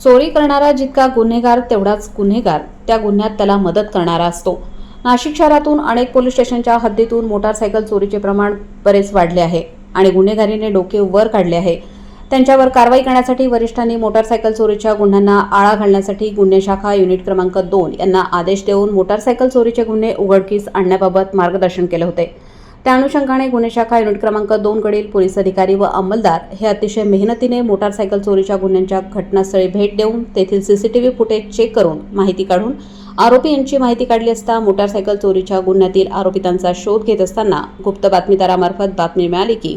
चोरी करणारा जितका गुन्हेगार तेवढाच गुन्हेगार. त्या गुन्ह्यात त्याला मदत करणारा असतो. नाशिक शहरातून अनेक पोलीस स्टेशनच्या हद्दीतून मोटारसायकल चोरीचे प्रमाण बरेच वाढले आहे आणि गुन्हेगारीने डोके वर काढले आहे. त्यांच्यावर कारवाई करण्यासाठी वरिष्ठांनी मोटारसायकल चोरीच्या गुन्ह्यांना आळा घालण्यासाठी गुन्हे शाखा युनिट क्रमांक दोन यांना आदेश देऊन मोटारसायकल चोरीचे गुन्हे उघडकीस आणण्याबाबत मार्गदर्शन केले होते. त्या अनुषंगाने गुन्हे शाखा युनिट क्रमांक दोन कडील पोलीस अधिकारी व अंमलदार हे अतिशय मेहनतीने मोटारसायकल चोरीच्या गुन्ह्यांच्या घटनास्थळी भेट देऊन तेथील सीसीटीव्ही फुटेज चेक करून माहिती काढून आरोपी यांची माहिती काढली असता मोटारसायकल चोरीच्या गुन्ह्यातील आरोपितांचा शोध घेत असताना गुप्त बातमीदारामार्फत बातमी मिळाली की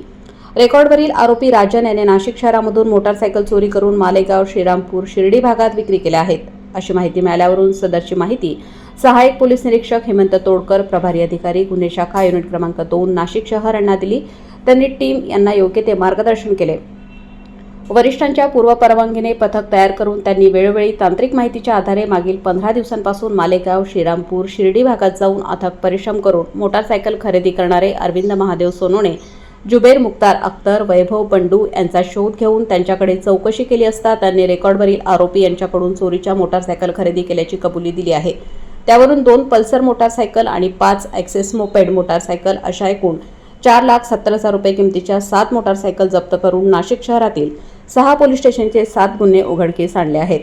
रेकॉर्डवरील आरोपी राजन याने नाशिक शहरामधून मोटारसायकल चोरी करून मालेगाव श्रीरामपूर शिर्डी भागात विक्री केल्या आहेत. अशी माहिती मिळाल्यावरून सदरची माहिती सहाय्यक पोलीस निरीक्षक हेमंत तोडकर प्रभारी अधिकारी गुन्हे शाखा युनिट क्रमांक दोन नाशिक शहर यांना दिली. त्यांनी टीम यांना योग्य ते मार्गदर्शन केले. वरिष्ठांच्या पूर्वपरवानगीने पथक तयार करून त्यांनी वेळोवेळी तांत्रिक माहितीच्या आधारे मागील पंधरा दिवसांपासून मालेगाव श्रीरामपूर शिर्डी भागात जाऊन अथक परिश्रम करून मोटारसायकल खरेदी करणारे अरविंद महादेव सोनोने जुबेर मुक्तार अख्तर वैभव बंडू यांचा शोध घेऊन त्यांच्याकडे चौकशी केली असता त्यांनी रेकॉर्डवरील आरोपी यांच्याकडून चोरीच्या मोटारसायकल खरेदी केल्याची कबुली दिली आहे. त्यावरून दोन पल्सर मोटारसायकल आणि पाच ॲक्सेस मोपेड मोटारसायकल अशा एकूण चार लाख सत्तर हजार रुपये किमतीच्या सात मोटारसायकल जप्त करून नाशिक शहरातील सहा पोलीस स्टेशनचे सात गुन्हे उघडकीस आणले आहेत.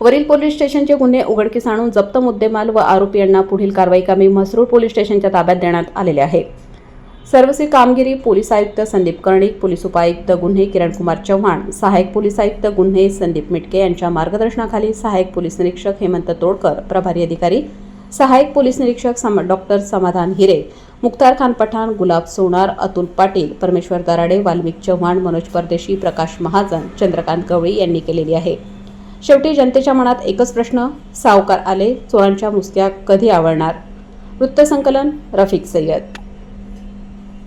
वरील पोलीस स्टेशनचे गुन्हे उघडकीस आणून जप्त मुद्देमाल व आरोपी यांना पुढील कारवाई कामी म्हसरूळ पोलीस स्टेशनच्या ताब्यात देण्यात आलेले आहे. सर्वसी कामगिरी पोलीस आयुक्त संदीप कर्णिक पोलीस उपायुक्त गुन्हे किरणकुमार चव्हाण सहाय्यक पोलीस आयुक्त गुन्हे संदीप मिटके यांच्या मार्गदर्शनाखाली सहाय्यक पोलीस निरीक्षक हेमंत तोडकर प्रभारी अधिकारी सहाय्यक पोलीस निरीक्षक सम डॉक्टर समाधान हिरे मुख्तार खान पठाण गुलाब सोनार अतुल पाटील परमेश्वर दराडे वाल्मिक चव्हाण मनोज परदेशी प्रकाश महाजन चंद्रकांत गवळी यांनी केलेली आहे. शेवटी जनतेच्या मनात एकच प्रश्न सावकार आले चोरांच्या मुसक्या कधी आवळणार? वृत्तसंकलन रफिक सय्यद.